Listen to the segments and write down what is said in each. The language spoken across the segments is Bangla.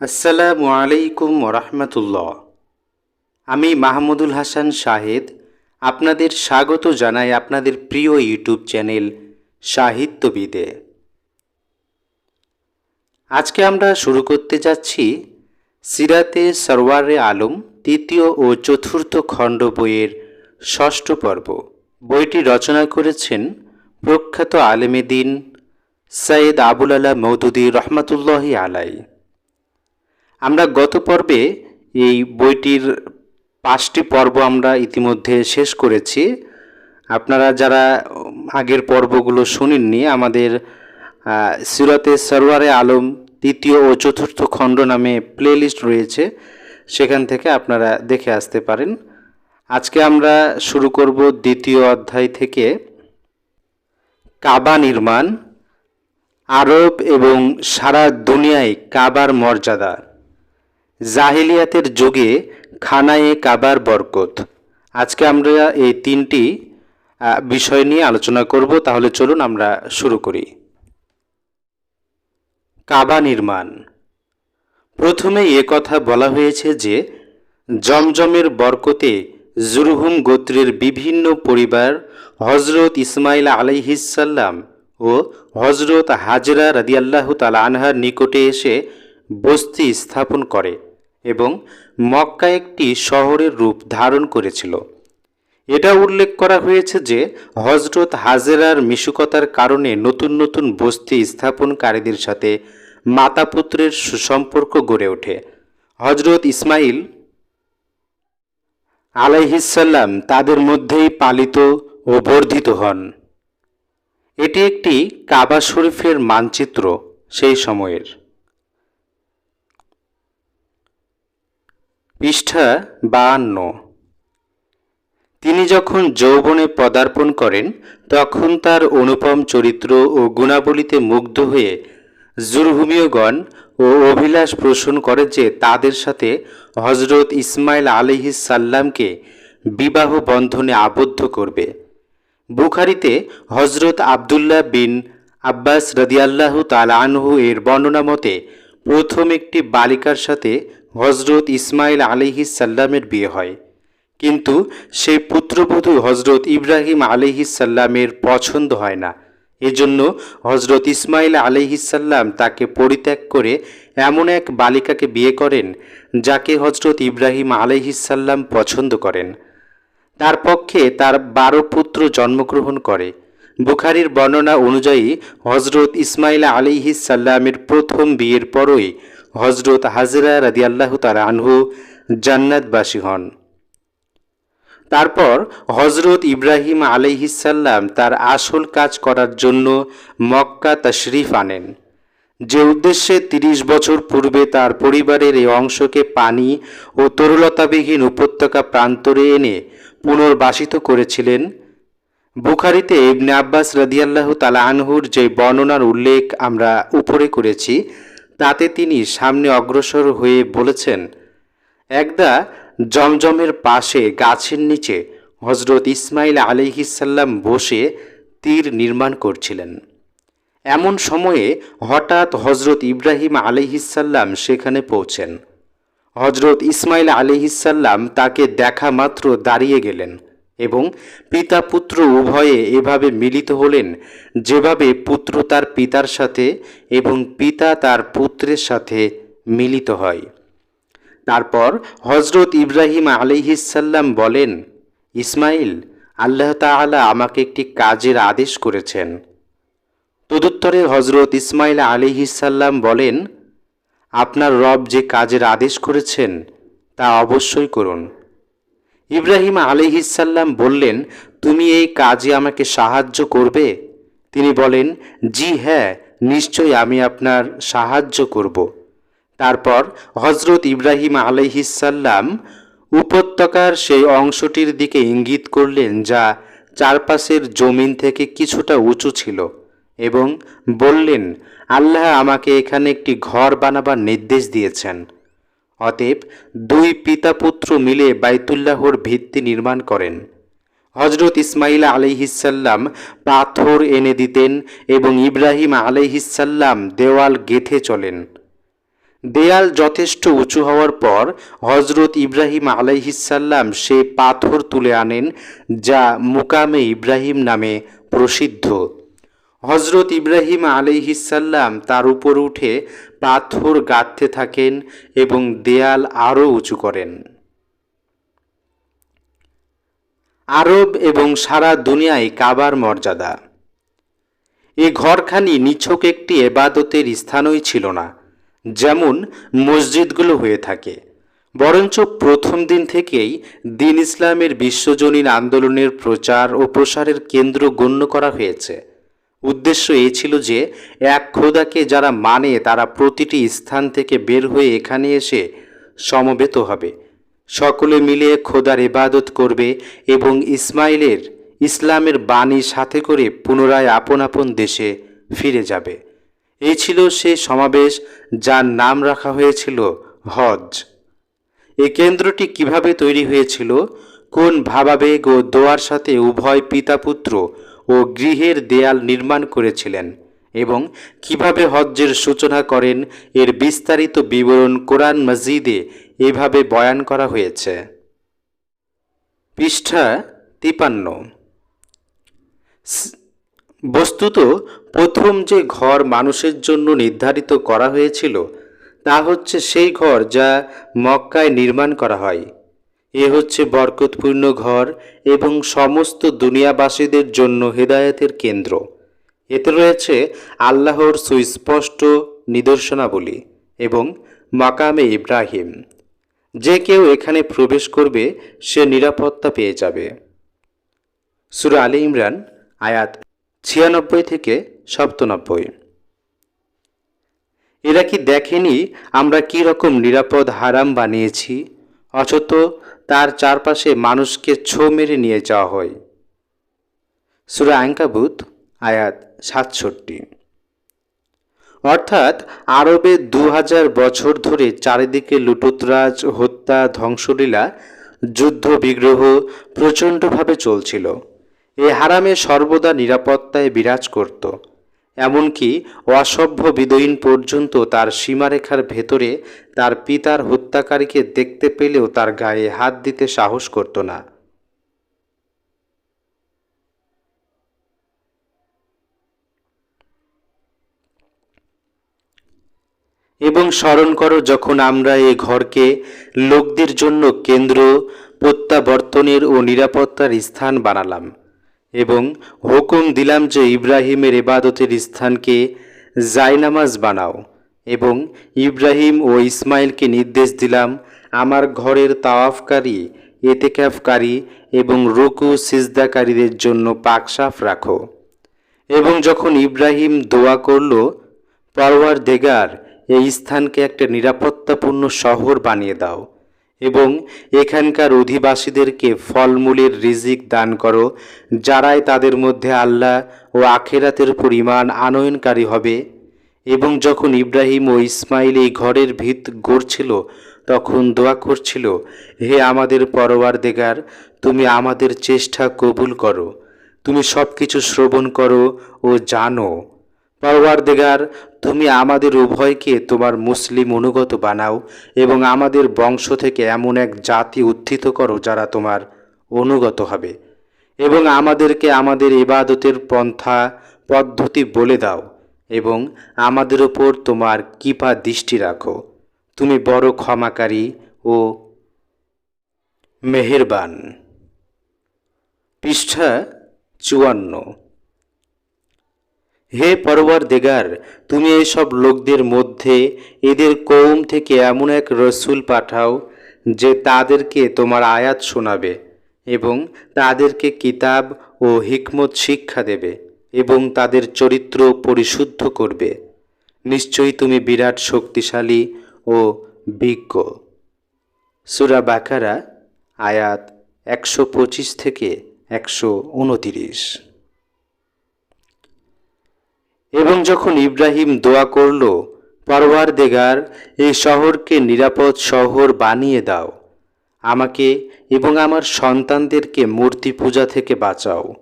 আসসালামু আলাইকুম রহমতুল্লাহ আমি মাহমুদুল হাসান শাহেদ, আপনাদের স্বাগত জানাই আপনাদের প্রিয় ইউটিউব চ্যানেল সাহিত্যবিদে। আজকে আমরা শুরু করতে যাচ্ছি সিরাতে সরওয়ারে আলম তৃতীয় ও চতুর্থ খণ্ড বইয়ের ষষ্ঠ পর্ব। বইটি রচনা করেছেন প্রখ্যাত আলেমেদিন সৈয়দ আবুল আলা মৌদুদি রহমতুল্লাহি আলাই আমরা গত পর্বে এই বইটির পাঁচটি পর্ব আমরা ইতিমধ্যে শেষ করেছি। আপনারা যারা আগের পর্বগুলো শুনেননি, আমাদের সিরাতে সরওয়ারে আলম তৃতীয় ও চতুর্থ খণ্ড নামে প্লেলিস্ট রয়েছে, সেখান থেকে আপনারা দেখে আসতে পারেন। আজকে আমরা শুরু করব দ্বিতীয় অধ্যায় থেকে। কাবা নির্মাণ, আরব এবং সারা দুনিয়ায় কাবার মর্যাদা। জাহিলিয়াতের যুগে খানায়ে কাবার বরকত। আজকে আমরা এই তিনটি বিষয় নিয়ে আলোচনা করব। তাহলে চলুন আমরা শুরু করি। কাবা নির্মাণ। প্রথমে এ কথা বলা হয়েছে যে, জমজমের বরকতে জুরহুম গোত্রের বিভিন্ন পরিবার হজরত ইসমাইল আলাইহিসাল্লাম ও হজরত হাজরা রাদিয়াল্লাহ তাল আনহার নিকটে এসে বস্তি স্থাপন করে। এবং মক্কা একটি শহরের রূপ ধারণ করেছিল। এটা উল্লেখ করা হয়েছে যে হজরত হাজেরার মিশুকতার কারণে নতুন নতুন বস্তি স্থাপনকারীদের সাথে মাতা পুত্রের সুসম্পর্ক গড়ে ওঠে। হজরত ইসমাইল আলাইহিসাল্লাম তাদের মধ্যেই পালিত ও বর্ধিত হন। এটি একটি কাবা শরীফের মানচিত্র সেই সময়ের। পৃষ্ঠা বাহান্ন। তিনি যখন যৌবনে পদার্পণ করেন, তখন তার অনুপম চরিত্র ও গুণাবলীতে মুগ্ধ হয়ে জুরহুমীয়গণ ও অভিলাষ পোষণ করে যে তাদের সাথে হজরত ইসমাইল আলিহিস সাল্লামকে বিবাহ বন্ধনে আবদ্ধ করবে। বুখারিতে হজরত আবদুল্লাহ বিন আব্বাস রদিয়াল্লাহু তালা আনহু এর বর্ণনা মতে, প্রথম একটি বালিকার সাথে হজরত ইসমাইল আলিহিস সাল্লামের বিয়ে হয়। কিন্তু সেই পুত্রবধূ হজরত ইব্রাহিম আলিহিসাল্লামের পছন্দ হয় না। এজন্য হজরত ইসমাইল আলিহিসাল্লাম তাকে পরিত্যাগ করে এমন এক বালিকাকে বিয়ে করেন, যাকে হজরত ইব্রাহিম আলিহিসাল্লাম পছন্দ করেন। তার পক্ষে তার বারো পুত্র জন্মগ্রহণ করে। বুখারির বর্ণনা অনুযায়ী হজরত ইসমাইল আলিহিস সাল্লামের প্রথম বিয়ের পরই হজরত হাজরা রাদিয়াল্লাহু তার আনহু জান্নাতবাসী হন। তারপর হজরত ইব্রাহিম আলাইহিসাল্লাম তার আসল কাজ করার জন্য মক্কা তশরিফ আনেন, যে উদ্দেশ্যে তিরিশ বছর পূর্বে তার পরিবারের এই অংশকে পানি ও তরুলতাবিহীন উপত্যকা প্রান্তরে এনে পুনর্বাসিত করেছিলেন। বুখারিতে ইবনে আব্বাস রাদিয়াল্লাহ তালা আনহুর যে বর্ণনার উল্লেখ আমরা উপরে করেছি তাতে তিনি সামনে অগ্রসর হয়ে বলেছেন, একদা জমজমের পাশে গাছের নিচে হজরত ইসমাইল আলিহিসাল্লাম বসে তীর নির্মাণ করছিলেন। এমন সময়ে হঠাৎ হজরত ইব্রাহিম আলিহিসাল্লাম সেখানে পৌঁছেন। হজরত ইসমাইল আলিহিসাল্লাম তাকে দেখা মাত্র দাঁড়িয়ে গেলেন। এবং পিতা পুত্র উভয়ে এভাবে মিলিত হলেন, যেভাবে পুত্র তার পিতার সাথে এবং পিতা তার পুত্রের সাথে মিলিত হয়। তারপর হজরত ইব্রাহিম আলিহিসাল্লাম বলেন ইসমাইল আল্লাহ তাআলা আমাকে একটি কাজের আদেশ করেছেন। তদুত্তরে হজরত ইসমাইল আলিহিসাল্লাম বলেন, আপনার রব যে কাজের আদেশ করেছেন, তা অবশ্যই করুন। ইব্রাহিম আলিহিসাল্লাম বললেন, তুমি এই কাজে আমাকে সাহায্য করবে? তিনি বলেন, জি হ্যাঁ নিশ্চয়ই আমি আপনার সাহায্য করব। তারপর হজরত ইব্রাহিম আলাইহিসাল্লাম উপত্যকার সেই অংশটির দিকে ইঙ্গিত করলেন, যা চারপাশের জমিন থেকে কিছুটা উঁচু ছিল, এবং বললেন, আল্লাহ আমাকে এখানে একটি ঘর বানাবার নির্দেশ দিয়েছেন। অতএব দুই পিতা পুত্র মিলে বাইতুল্লাহর ভিত্তি নির্মাণ করেন। হজরত ইসমাইল আলাইহিসাল্লাম পাথর এনে দিতেন এবং ইব্রাহিম আলাইহিসাল্লাম দেওয়াল গেথে চলেন। দেয়াল যথেষ্ট উঁচু হওয়ার পর হজরত ইব্রাহিম আলাইহিসাল্লাম সে পাথর তুলে আনেন, যা মুকামে ইব্রাহিম নামে প্রসিদ্ধ। হজরত ইব্রাহিম আলাইহিসাল্লাম তার উপর উঠে পাথর গাঁথতে থাকেন এবং দেয়াল আরও উঁচু করেন। আরব এবং সারা দুনিয়ায় কাবার মর্যাদা। এ ঘরখানি নিছক একটি এবাদতের স্থানই ছিল না, যেমন মসজিদগুলো হয়ে থাকে। বরঞ্চ প্রথম দিন থেকেই দিন ইসলামের বিশ্বজনীন আন্দোলনের প্রচার ও প্রসারের কেন্দ্র গণ্য করা হয়েছে। উদ্দেশ্য এ ছিল যে, এক খোদাকে যারা মানে তারা প্রতিটি স্থান থেকে বের হয়ে এখানে এসে সমবেত হবে। সকলে মিলে খোদার ইবাদত করবে এবং ইসমাইলের, ইসলামের বাণী সাথে করে পুনরায় আপন আপন দেশে ফিরে যাবে। এই ছিল সেই সমাবেশ যার নাম রাখা হয়েছিল হজ এই কেন্দ্রটি কীভাবে তৈরি হয়েছিল? কোন ভাবাবেগ ও দোয়ার সাথে উভয় পিতা পুত্র ও গৃহের দেয়াল নির্মাণ করেছিলেন এবং কীভাবে হজ্জের সূচনা করেন এর বিস্তারিত বিবরণ কোরআন মসজিদে এভাবে বয়ান করা হয়েছে। পৃষ্ঠা তিপান্ন। বস্তুত প্রথম যে ঘর মানুষের জন্য নির্ধারিত করা হয়েছিল, তা হচ্ছে সেই ঘর যা মক্কায় নির্মাণ করা হয়। এ হচ্ছে বরকতপূর্ণ ঘর এবং সমস্ত দুনিয়াবাসীদের জন্য হেদায়েতের কেন্দ্র। এতে রয়েছে আল্লাহর সুস্পষ্ট নিদর্শনাবলী এবং মাকামে ইব্রাহিম। যে কেউ এখানে প্রবেশ করবে, সে নিরাপত্তা পেয়ে যাবে। সুর আলী ইমরান, আয়াত ছিয়ানব্বই থেকে সপ্তানব্বই। এরা কি দেখেনি আমরা কি রকম নিরাপদ হারাম বানিয়েছি? অথচ তার চারপাশে মানুষকে ছো মেরে নিয়ে যাওয়া হয়। সুরা আঙ্কাবুত আয়াত সাতষট্টি। অর্থাৎ আরবে দু হাজার বছর ধরে চারিদিকে লুটুতরাজ, হত্যা, ধ্বংসলীলা, যুদ্ধ, বিগ্রহ প্রচণ্ডভাবে চলছিল। এ হারামে সর্বদা নিরাপত্তায় বিরাজ করত। এমনকি অসভ্য বিদয়ীন পর্যন্ত তার সীমারেখার ভেতরে তার পিতার হত্যাকারীকে দেখতে পেলেও তার গায়ে হাত দিতে সাহস করত না। এবং স্মরণ করো, যখন আমরা এ ঘরকে লোকদের জন্য কেন্দ্র, প্রত্যাবর্তনের ও নিরাপত্তার স্থান বানালাম। এবং হুকুম দিলাম যে ইব্রাহিমের এবাদতের স্থানকে জায়নামাজ বানাও। এবং ইব্রাহিম ও ইসমাইলকে নির্দেশ দিলাম, আমার ঘরের তাওয়াফকারী, এতেকাফকারী এবং রুকু সিজদাকারীদের জন্য পাকসাফ রাখো। এবং যখন ইব্রাহিম দোয়া করল পরওয়ার দেগার এই স্থানকে একটা নিরাপত্তাপূর্ণ শহর বানিয়ে দাও। এবং এখানকার অধিবাসীদেরকে ফলমূলের রিজিক দান করো, যারাই তাদের মধ্যে আল্লাহ ও আখেরাতের পরিমাণ আনয়নকারী হবে। এবং যখন ইব্রাহিম ও ইসমাইল এই ঘরের ভিত গড়ছিল, তখন দোয়া করছিল, হে আমাদের পরওয়ার দেগার তুমি আমাদের চেষ্টা কবুল করো। তুমি সব কিছু শ্রবণ করো ও জানো। পরওয়ারদেগার, তুমি আমাদের উভয়কে তোমার মুসলিম অনুগত বানাও এবং আমাদের বংশ থেকে এমন এক জাতি উত্থিত করো যারা তোমার অনুগত হবে। এবং আমাদেরকে আমাদের ইবাদতের পন্থা পদ্ধতি বলে দাও এবং আমাদের ওপর তোমার কৃপা দৃষ্টি রাখো। তুমি বড় ক্ষমাকারী ও মেহেরবান। পৃষ্ঠা চুয়ান্ন। হে পরবর দেগার তুমি এসব লোকদের মধ্যে এদের কৌম থেকে এমন এক রসুল পাঠাও যে তাদেরকে তোমার আয়াত শোনাবে এবং তাদেরকে কিতাব ও হিকমত শিক্ষা দেবে এবং তাদের চরিত্র পরিশুদ্ধ করবে। নিশ্চয়ই তুমি বিরাট শক্তিশালী ও বিজ্ঞ। সুরা বাকারা, আয়াত একশো পঁচিশ থেকে একশো উনতিরিশ। এবং যখন ইব্রাহিম দোয়া করল পরওয়ার দেগার এই শহরকে নিরাপদ শহর বানিয়ে দাও। আমাকে এবং আমার সন্তানদেরকে মূর্তি পূজা থেকে বাঁচাও।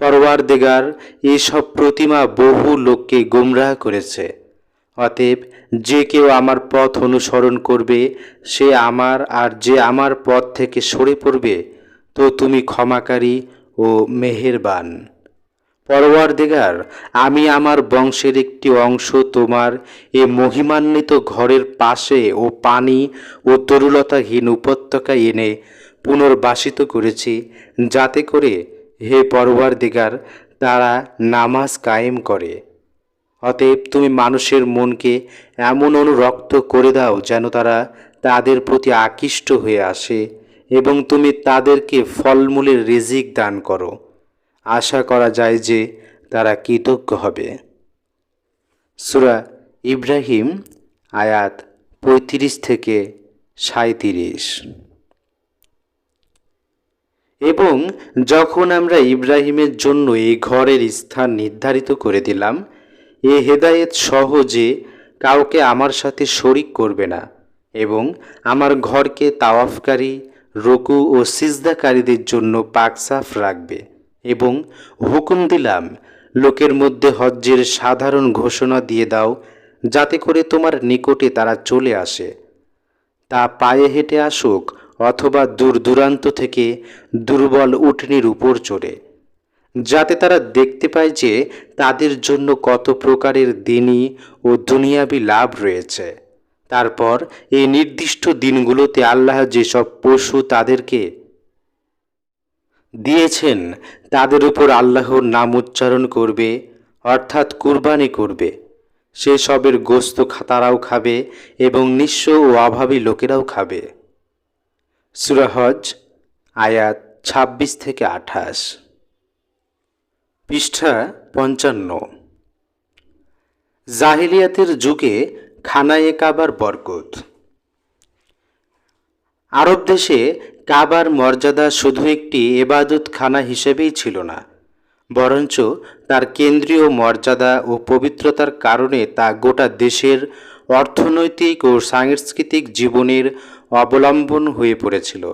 পরওয়ার দেগার এসব প্রতিমা বহু লোককে গোমরাহ করেছে। অতএব যে কেউ আমার পথ অনুসরণ করবে, সে আমার আর যে আমার পথ থেকে সরে পড়বে, তো তুমি ক্ষমাকারী ও মেহেরবান। পরওয়ারদিগার আমি আমার বংশের একটি অংশ তোমার এ মহিমান্বিত ঘরের পাশে ও পানি ও তরুলতাহীন উপত্যকায় এনে পুনর্বাসিত করেছি, যাতে করে হে পরওয়ারদিগার তারা নামাজ কায়েম করে। অতএব তুমি মানুষের মনকে এমন অনুরক্ত করে দাও যেন তারা তাদের প্রতি আকৃষ্ট হয়ে আসে এবং তুমি তাদেরকে ফলমূলের রিজিক দান করো। আশা করা যায় যে তারা কৃতজ্ঞ হবে। সুরা ইব্রাহিম আয়াত পঁয়ত্রিশ থেকে সাঁত্রিশ এবং যখন আমরা ইব্রাহিমের জন্য এই ঘরের স্থান নির্ধারিত করে দিলাম, এ হেদায়েত সহজে কাউকে আমার সাথে শরিক করবে না এবং আমার ঘরকে তাওয়াফকারী, রকু ও সিজদাকারীদের জন্য পাকসাফ রাখবে এবং হুকুম দিলাম, লোকের মধ্যে হজ্জের সাধারণ ঘোষণা দিয়ে দাও, যাতে করে তোমার নিকটে তারা চলে আসে। তা পায়ে হেঁটে আসুক অথবা দূর দূরান্ত থেকে দুর্বল উঠনির উপর চড়ে। যাতে তারা দেখতে পায় যে তাদের জন্য কত প্রকারের দিনই ও দুনিয়াবি লাভ রয়েছে। তারপর এই নির্দিষ্ট দিনগুলোতে আল্লাহ যেসব পশু তাদেরকে দিয়েছেন, তাদের উপর আল্লাহর নাম উচ্চারণ করবে, অর্থাৎ কুরবানি করবে। সে সবের গোস্ত তারাও খাবে এবং নিঃস্ব ও অভাবী লোকেরাও খাবে। সুরাহজ আয়াত ২৬ থেকে আঠাশ। পৃষ্ঠা পঞ্চান্ন। জাহিলিয়াতের যুগে খানায়ে কাবার বরকত। আরব দেশে কাবার মর্যাদা শুধু একটি এবাদত খানা হিসেবেই ছিল না, বরঞ্চ তার কেন্দ্রীয় মর্যাদা ও পবিত্রতার কারণে তা গোটা দেশের অর্থনৈতিক ও সাংস্কৃতিক জীবনের অবলম্বন হয়ে পড়েছিল।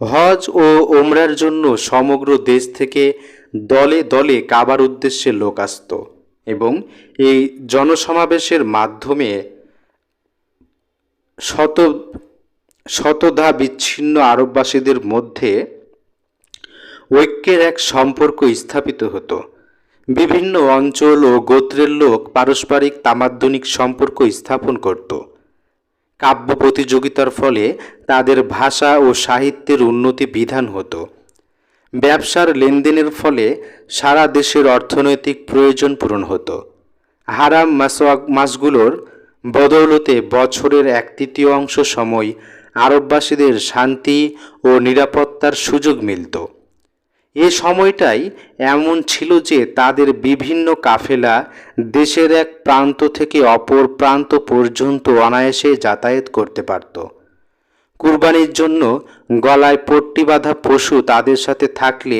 হজ ও ওমরার জন্য সমগ্র দেশ থেকে দলে দলে কাবার উদ্দেশ্যে লোক আসত এবং এই জনসমাবেশের মাধ্যমে শত শতধা বিচ্ছিন্ন আরববাসীদের মধ্যে ঐক্যের এক সম্পর্ক স্থাপিত হতো। বিভিন্ন অঞ্চল ও গোত্রের লোক পারস্পরিক তামাদ্দনিক সম্পর্ক স্থাপন করত। কাব্য প্রতিযোগিতার ফলে তাদের ভাষা ও সাহিত্যের উন্নতি বিধান হতো। ব্যবসার লেনদেনের ফলে সারা দেশের অর্থনৈতিক প্রয়োজন পূরণ হতো। হারাম মাসওয়াক মাসগুলোর বদৌলতে বছরের এক তৃতীয় অংশ সময় আরববাসীদের শান্তি ও নিরাপত্তার সুযোগ মিলত। এ সময়টাই এমন ছিল যে তাদের বিভিন্ন কাফেলা দেশের এক প্রান্ত থেকে অপর প্রান্ত পর্যন্ত অনায়াসে যাতায়াত করতে পারত। কুরবানির জন্য গলায় পট্টি বাঁধা পশু তাদের সাথে থাকলে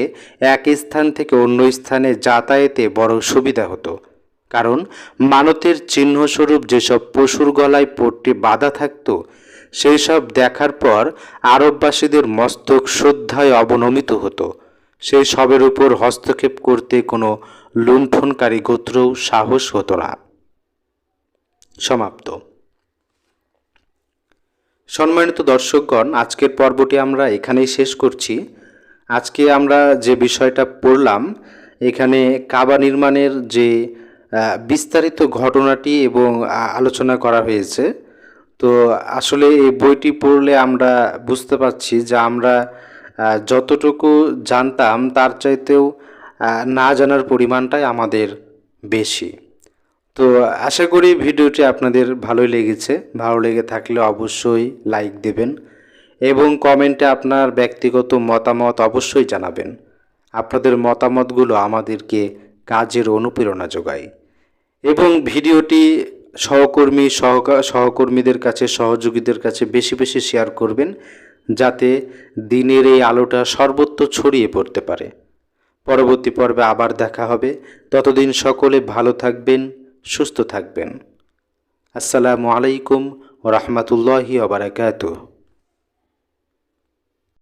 এক স্থান থেকে অন্য স্থানে যাতায়াতে বড় সুবিধা হতো। কারণ মানতের চিহ্নস্বরূপ যেসব পশুর গলায় পট্টি বাঁধা থাকতো সেই সব দেখার পর আরববাসীদের মস্তক শ্রদ্ধায় অবনমিত হতো। সেই সবের উপর হস্তক্ষেপ করতে কোনো লুণ্ঠনকারী গোত্রও সাহস হতো না। সমাপ্ত। সম্মানিত দর্শকগণ, আজকের পর্বটি আমরা এখানেই শেষ করছি। আজকে আমরা যে বিষয়টা পড়লাম, এখানে কাবা নির্মাণের যে বিস্তারিত ঘটনাটি এবং আলোচনা করা হয়েছে তো আসলে এই বইটি পড়লে আমরা বুঝতে পারছি যে আমরা যতটুকু জানতাম তার চাইতেও না জানার পরিমাণটাই আমাদের বেশি। তো আশা করি ভিডিওটি আপনাদের ভালোই লেগেছে। ভালো লেগে থাকলে অবশ্যই লাইক দেবেন এবং কমেন্টে আপনার ব্যক্তিগত মতামত অবশ্যই জানাবেন। আপনাদের মতামতগুলো আমাদেরকে কাজের অনুপ্রেরণা যোগায়। এবং ভিডিওটি সহকর্মী সহকর্মীদের কাছে, সহযোগীদের কাছে বেশি বেশি শেয়ার করবেন যাতে দিনের এই আলোটা সর্বত্র ছড়িয়ে পড়তে পারে। পরবর্তী পর্বে আবার দেখা হবে। ততদিন সকলে ভালো থাকবেন, সুস্থ থাকবেন। আসসালামু আলাইকুম রহমতুল্লাহি ওবরাকাতুহ